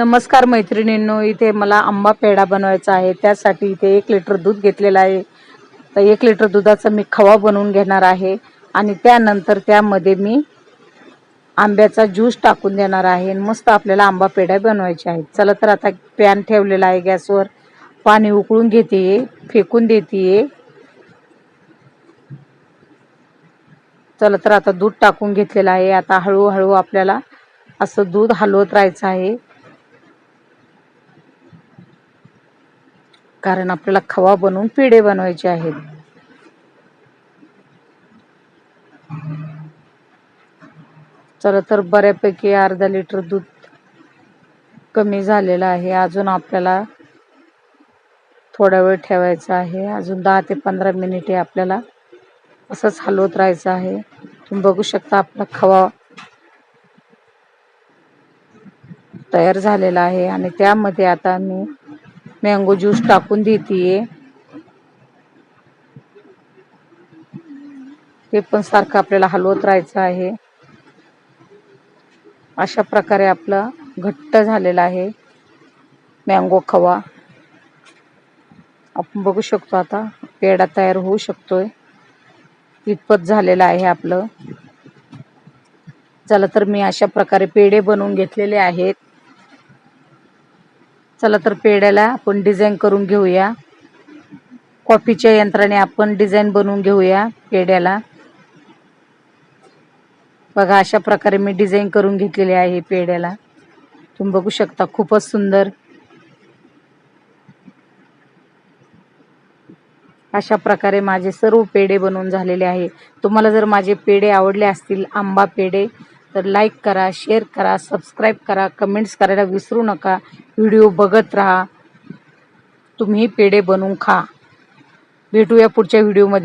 नमस्कार मैत्रिणींनो इथे मला आंबा पेढा बनवायचा आहे. त्यासाठी इथे एक लिटर दूध घेतलेलं आहे. तर एक लिटर दुधाचा मी खवा बनवून घेणार आहे. आणि त्यानंतर त्यामध्ये मी आंब्याचा ज्यूस टाकून देणार आहे. आणि मस्त आपल्याला आंबा पेढा बनवायचे आहेत. चला तर आता पॅन ठेवलेला आहे गॅसवर. पाणी उकळून घेते फेकून देते चला तर आता दूध टाकून घेतलेलं आहे. आता हळूहळू आपल्याला असं दूध हलवत राहायचं आहे. कारण आपल्याला खवा बनवून पेढे बनवायचे आहेत. चला तर बऱ्यापैकी अर्धा लिटर दूध कमी झालेलं आहे. अजून आपल्याला थोडा वेळ ठेवायचा आहे. अजून दहा ते पंधरा मिनिटे आपल्याला असंच हलवत राहायचं आहे. तुम्ही बघू शकता आपला खवा तयार झालेला आहे. आणि त्यामध्ये आता मी मँगो ज्यूस टाकून देते ते पण सारखं आपल्याला हलवत राहायचं आहे. अशा प्रकारे आपलं घट्ट झालेला आहे मँगो खवा. आपण बघू शकतो आता पेढा तयार होऊ शकतोय. इतपत झालेलं आहे आपलं. चला तर मी अशा प्रकारे पेढे बनवून घेतलेले आहेत. चला तर पेढ्याला आपण डिझाईन करून घेऊया. कॉफीच्या यंत्राने आपण डिझाईन बनवून घेऊया पेढ्याला. बघा अशा प्रकारे मी डिझाईन करून घेतलेली आहे पेढ्याला. तुम्ही बघू शकता खूपच सुंदर. अशा प्रकारे माझे सर्व पेढे बनवून झालेले आहे. तुम्हाला जर माझे पेढे आवडले असतील आंबा पेढे तर लाईक करा शेअर करा सबस्क्राईब करा कमेंट्स करायला विसरू नका. व्हिडिओ बघत राहा. तुम्ही पेढे बनवून खा. भेटूया पुढच्या व्हिडिओमध्ये